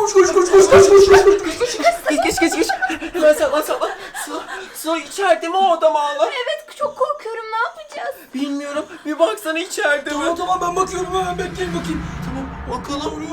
Koş koş koş koş koş koş koş koş koş. Geç geç geç geç. Hemen saklan saklan. Sıla, Sıla içeride mi o adam hala? Evet çok korkuyorum ne yapacağız? Bilmiyorum. Bir baksana içeride mi? Tamam tamam ben bakıyorum hemen bekleyin bakayım. Tamam bakalım.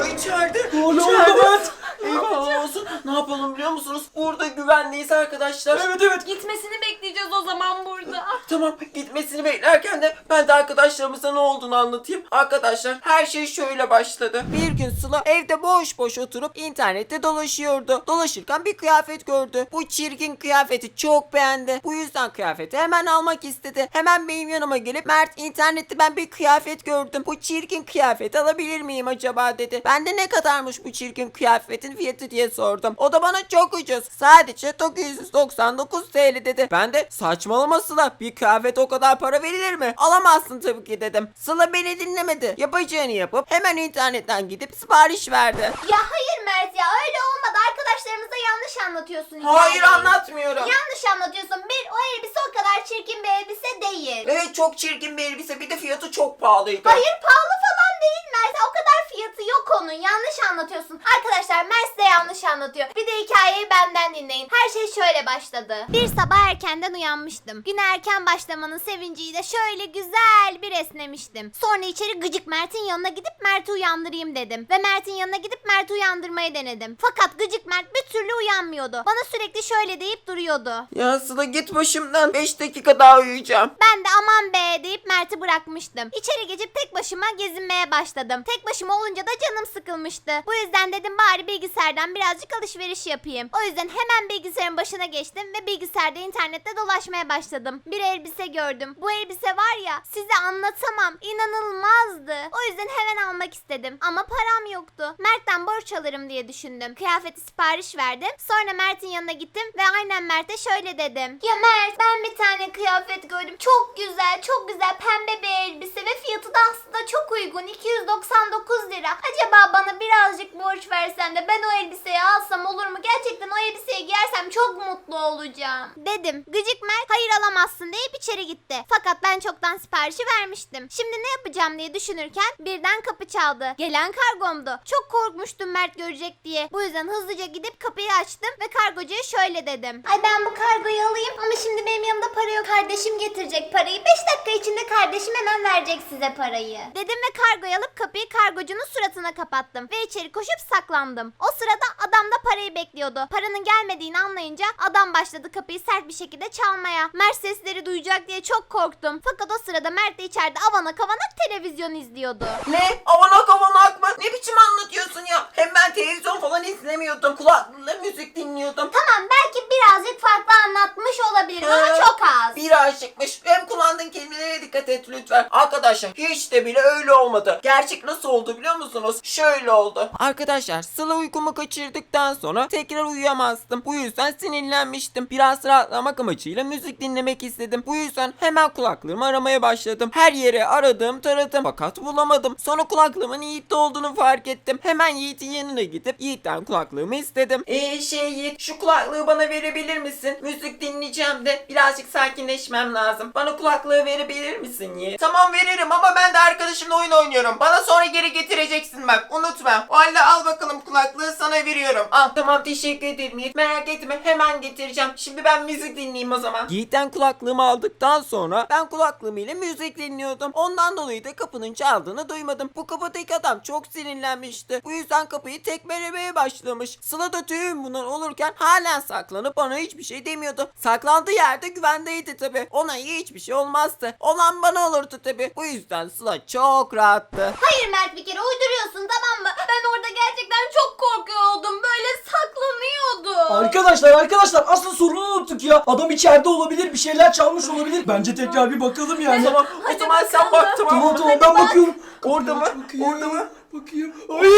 Aa, içeride. Orada Mert. Eyvah olsun. Ne yapalım biliyor musunuz? Burada güvendeyiz arkadaşlar. Evet evet. Gitmesini bekleyeceğiz o zaman burada. Tamam gitmesini beklerken de ben de arkadaşlarımıza ne olduğunu anlatayım. Arkadaşlar her şey şöyle başladı. Bir gün Sıla evde boş boş oturup internette dolaşıyordu. Dolaşırken bir kıyafet gördü. Bu çirkin kıyafeti çok beğendi. Bu yüzden kıyafeti hemen almak istedi. Hemen benim yanıma gelip Mert internette ben bir kıyafet gördüm. Bu çirkin kıyafeti alabilir miyim acaba dedi. Ben de ne kadarmış bu çirkin kıyafetin fiyatı diye sordum. O da bana çok ucuz. Sadece 999 TL dedi. Ben de saçmalama Sıla bir kıyafet o kadar para verilir mi? Alamazsın tabii ki dedim. Sıla beni dinlemedi. Yapacağını yapıp hemen internetten gidip sipariş verdi. Ya hayır Mert ya öyle olmadı. Arkadaşlarımıza yanlış anlatıyorsun. Hayır hikayeyi. anlatmıyorum. Yanlış anlatıyorsun. Bir o elbise o kadar çirkin bir elbise değil. Evet çok çirkin bir elbise bir de fiyatı çok pahalıydı. Hayır pahalı falan değil Mert. O kadar fiyatı yok onun. Yanlış anlatıyorsun. Arkadaşlar Mert yanlış anlatıyor. Bir de hikayeyi benden dinleyin. Her şey şöyle başladı. Bir sabah erkenden uyanmıştım. Güne erken başlamanın sevinciyle şöyle güzel bir esnemiştim. Sonra içeri gıcık Mert'in yanına gidip Mert'i uyandırayım dedim. Ve Mert'in yanına gidip Mert'i uyandırmayı denedim. Fakat gıcık Mert bir türlü uyanmıyordu. Bana sürekli şöyle deyip duruyordu. Ya Sıla git başımdan 5 dakika daha uyuyacağım. Ben de aman be deyip Mert'i bırakmıştım. İçeri geçip tek başıma gezinmeye başladım. Tek başıma olunca da canım sıkılmıştı. Bu yüzden dedim bari bilgisayardan birazcık alışveriş yapayım. O yüzden hemen bilgisayarın başına geçtim ve bilgisayarda internette dolaşmaya başladım. Bir elbise gördüm. Bu elbise var ya size anlatamam. İnanılmazdı. O yüzden hemen almak istedim. Ama param yoktu. Mert'ten borç alırım diye düşündüm. Kıyafeti sipariş verdim. Sonra Mert'in yanına gittim ve aynen Mert'e şöyle dedim. Ya Mert ben bir tane kıyafet gördüm. Çok güzel, çok güzel pembe bir elbise ve fiyatı da aslında çok uygun. 299 lira. Acaba bana birazcık borç versen de ben o elbiseyi alsam olur mu? Gerçekten o elbiseyi giyersem çok mutlu olacağım. Dedim. Gıcık Mert hayır alamazsın deyip içeri gitti. Fakat ben çoktan siparişi vermiştim. Şimdi ne yapacağım diye düşünürken birden kapı çaldı. Gelen kargomdu. Çok korkmuştum Mert görecek diye. Bu yüzden hızlıca gidip kapıyı açtım ve kargocuya şöyle dedim. Ay ben bu kargoyu alayım ama şimdi benim yanımda para yok. Kardeşim getirecek parayı. 5 dakika içinde kardeşim hemen verecek size parayı. Dedim ve kargoyu alıp kapıyı kargocunun suratına kapattım. Ve içeri koşup saklandım. O sırada adam da parayı bekliyordu. Paranın gelmediğini anlayınca adam başladı kapıyı sert bir şekilde çalmaya. Mert sesleri duyacak diye çok korktum. Fakat o sırada Mert de içeride avana kavana televizyon izliyordu. Ne? Avanak avanak mı? Ne biçim anlatıyorsun ya? Hem ben televizyon falan izlemiyordum. Kulaklıkla müzik dinliyordum. Tamam belki birazcık farklı anlatmış olabilirim ama Ee, çok az. Bir aşıkmış. Hem kullandığın kelimelere dikkat et lütfen. Arkadaşlar hiç de bile öyle olmadı. Gerçek nasıl oldu biliyor musunuz? Şöyle oldu. Arkadaşlar Sıla uykumu kaçırdıktan sonra tekrar uyuyamazdım. Bu yüzden sinirlenmiştim. Biraz rahatlamak amacıyla müzik dinlemek istedim. Bu yüzden hemen kulaklığımı aramaya başladım. Her yere aradım taradım fakat bulamadım. Sonra kulaklığımın Yiğit'te olduğunu fark ettim. Hemen Yiğit'in yanına gidip Yiğit'ten kulaklığımı istedim. Eee şey Yiğit şu kulaklığı bana verebilir misin? Müzik dinleyeceğim de birazcık sakinleşmem lazım. Bana kulaklığı verebilir misin Yiğit? Tamam veririm ama ben de arkadaşımla oyun oynuyorum. Bana sonra geri getireceksin bak unutma. O halde al bakalım kulaklığı sana veriyorum. Al tamam teşekkür ederim Yiğit. Merak etme hemen getireceğim. Şimdi ben müzik dinleyeyim o zaman. Yiğit'ten kulaklığımı aldıktan sonra ben kulaklığım ile müzik dinliyordum. Ondan dolayı da kapının çaldığını duymadım. Bu kapıdaki adam çok sinirlenmişti. Bu yüzden kapıyı tekmelemeye başlamış. Sıla da tüm bunlar olurken halen saklanıp bana hiçbir şey demiyordu. Saklandığı yerde güvendeydi tabi. Ona hiçbir şey olmazdı. Olan bana olurdu tabi. Bu yüzden Sıla çok rahattı. Hayır Mert bir kere uyduruyorsun tamam mı? Ben orada gerçekten çok korkuyordum. Böyle saklanıyordum. Arkadaşlar arkadaşlar asıl sorunu unuttuk ya. Adam içeride olabilir bir şeyler çalmış olabilir. Bence tekrar bir bakalım yani. Tamam o Hadi zaman sen bakalım. bak tamam Tamam mı? tamam ben bakıyorum. Orada mı? Orada mı? Bakayım. Ay,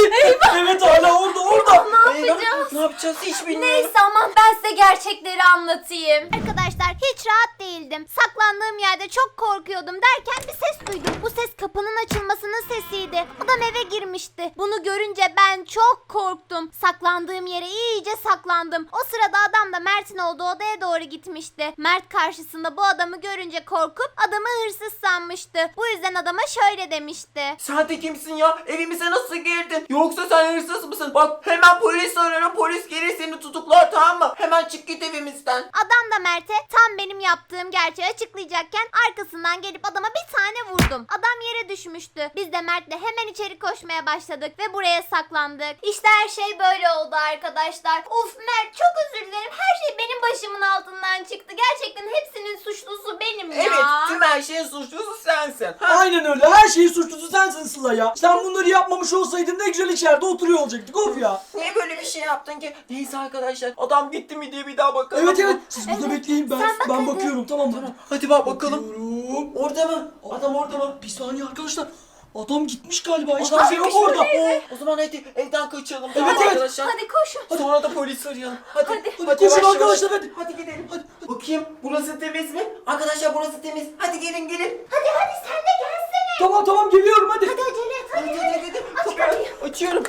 evet hala orada orada. Ne yapacağız? Ne yapacağız? yapacağız hiç bilmiyorum. Neyse aman ben size gerçekleri anlatayım. Arkadaşlar hiç rahat değildim. Saklandığım yerde çok korkuyordum derken bir ses duydum. Bu ses kapının açılmasının sesiydi. Adam eve girmişti. Bunu görünce ben çok korktum. Saklandığım yere iyice saklandım. O sırada adam da Mert'in olduğu odaya doğru gitmişti. Mert karşısında bu adamı görünce korkup adamı hırsız sanmıştı. Bu yüzden adama şöyle demişti. Sen de kimsin ya? Evimize nasıl girdin? Yoksa sen hırsız mısın? Bak hemen polis ararım. Polis gelir seni tutuklar tamam mı? Hemen çık git evimizden. Adam da Mert'e tam benim yaptığım gerçeği açıklayacakken arkasından gelip adama bir tane vurdum. Adam yere düşmüştü. Biz de Mert'le hemen içeri koşmaya başladık ve buraya saklandık. İşte her şey böyle oldu arkadaşlar. Uf Mert çok özür dilerim. Her şey benim başımın altından çıktı. Gerçekten hepsinin suçlusu benim ya. Evet tüm her şeyin suçlusu sensin. Ha? Aynen öyle. Her şeyin suçlusu sensin Sıla ya. Sen bunları yapmamış olsaydın ne güzel içeride oturuyor olacaktık. Of ya. Niye böyle bir şey yaptın ki? Neyse arkadaşlar adam gitti mi diye bir daha bakalım. Evet evet. Siz burada Evet, bekleyin. Ben sen bak ben hadi. bakıyorum. Tamam mı? Hadi bak bakalım. Bakıyorum. Orada mı? Adam orada mı? Bir saniye arkadaşlar. Adam gitmiş galiba. Hiç Adam kimse yok gitmiş orada. mi? O zaman hadi evden kaçalım. Evet, tamam evet. arkadaşlar. Hadi koşun. Sonra da polis arayalım. Hadi. Hadi. Hadi koşun yavaş yavaş. arkadaşlar, hadi. Hadi gidelim. Hadi, Bakayım burası temiz mi? Arkadaşlar burası temiz. Hadi gelin gelin. Hadi hadi sen de gelsene. Tamam tamam geliyorum hadi. Hadi acele et hadi. Hadi hadi hadi. Aç kapıyı. Açıyorum.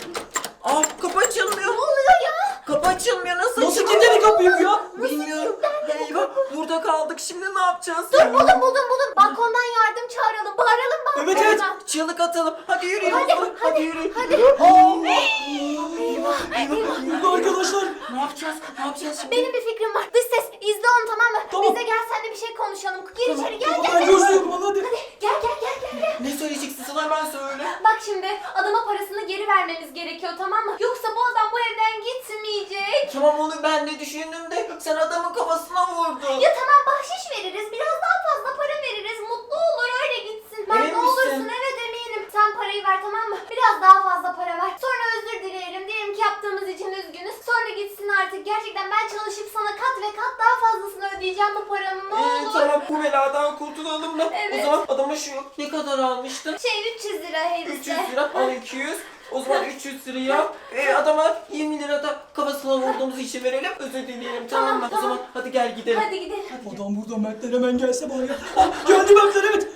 Aa kapı açılmıyor. Kapı açılmıyor. Nasıl Nasıl açılıyor? kilitledin kapıyı ya? Bilmiyorum. Eyvah burada kaldık. Şimdi ne yapacağız? Dur buldum buldum buldum. Balkondan yardım çağıralım. Bağıralım balkondan. Evet, evet. Çığlık atalım. Hadi yürüyün. Hadi, zaman. hadi, yürüyün. hadi. Aa! Eyvah eyvah. Burada arkadaşlar. Ne yapacağız? Ne yapacağız şimdi? Benim bir fikrim var. Dış ses izle onu tamam mı? Tamam. Biz de gel seninle bir şey konuşalım. Gir Tamam, içeri gel tamam, gel. Ben gel. gözlüyorum bana hadi. Gel gel gel gel. gel. Ne söyleyeceksin? Sana hemen söyle. Bak şimdi adama parasını geri vermemiz gerekiyor tamam mı? Yoksa bu adam bu evden gitmeyecek. Tamam onu ben de düşündüm de sen adamın kafasına vurdun. Ya tamam bahşiş veririz. Biraz daha fazla para veririz. Mutlu olur öyle gitsin. Ben Emin ne misin? olursun evet eminim. Sen parayı ver tamam mı? Biraz daha fazla para ver. Sonra özür dileyelim. Diyelim ki yaptığımız için üzgünüz. Sonra gitsin artık. Gerçekten ben çalışıp sana kat ve kat daha fazlasını ödeyeceğim bu paranın. Ne Ee, olur. tamam bu beladan kurtulalım da. Evet. O zaman adama şu ne kadar almıştın? Şey 300 lira hepsi. 300 lira al 200. O zaman 300 liraya e, adama 20 lira da kafasına vurduğumuz için verelim. Özür dileyelim tamam, Tamam, mı? O tamam. zaman hadi gel gidelim. Hadi gidelim. Adam burada Mert'ten hemen gelse bari. Ah, geldi Mert'ten evet.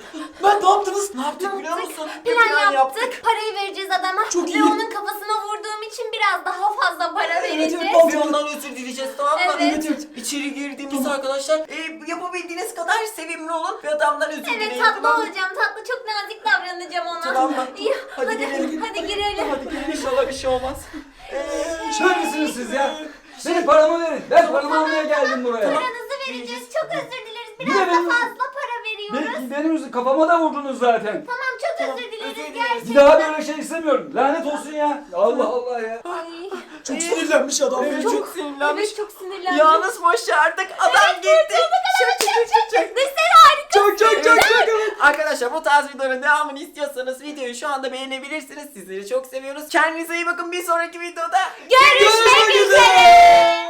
Mert ne yaptınız? Ne yaptık Ne biliyor yaptık? musun? Bir Plan, yaptık. Parayı vereceğiz adama. Çok Ve iyi. onun kafasına vurduğum için biraz daha fazla para Evet, vereceğiz. evet, Ve ondan özür dileyeceğiz tamam mı? Evet. Evet evet. İçeri girdiğimiz arkadaşlar e, yapabildiğiniz kadar sevimli olun ve adamdan özür Evet tatlı tamam mı? olacağım. Tatlı çok nazik davranacağım ona. Tamam mı? İyi. Hadi Hadi, girelim. hadi, girelim. Hadi gelin inşallah bir şey olmaz. Şöyle misiniz siz ya? Benim paramı verin. Ben paramı almaya geldim buraya. Paranızı vereceğiz. Çok özür dileriz. Niye Biraz da benim- fazla para veriyoruz. Benim, benim yüzü- kafama da vurdunuz zaten. Tamam çok Tamam, özür dileriz özür dileriz. gerçekten. Bir daha böyle şey istemiyorum. Lanet olsun ya. Allah Allah ya. Ay, çok sinirlenmiş adam. Evet, çok, sinirlenmiş. Evet çok sinirlendim. Yalnız boş verdik. Adam gitti. Çok çok çok çok. Mesela harika. Çok çok çok çok. Arkadaşlar bu tarz videoların devamını istiyorsanız videoyu şu anda beğenebilirsiniz. Sizleri çok seviyoruz. Kendinize iyi bakın. Bir sonraki videoda görüşmek üzere.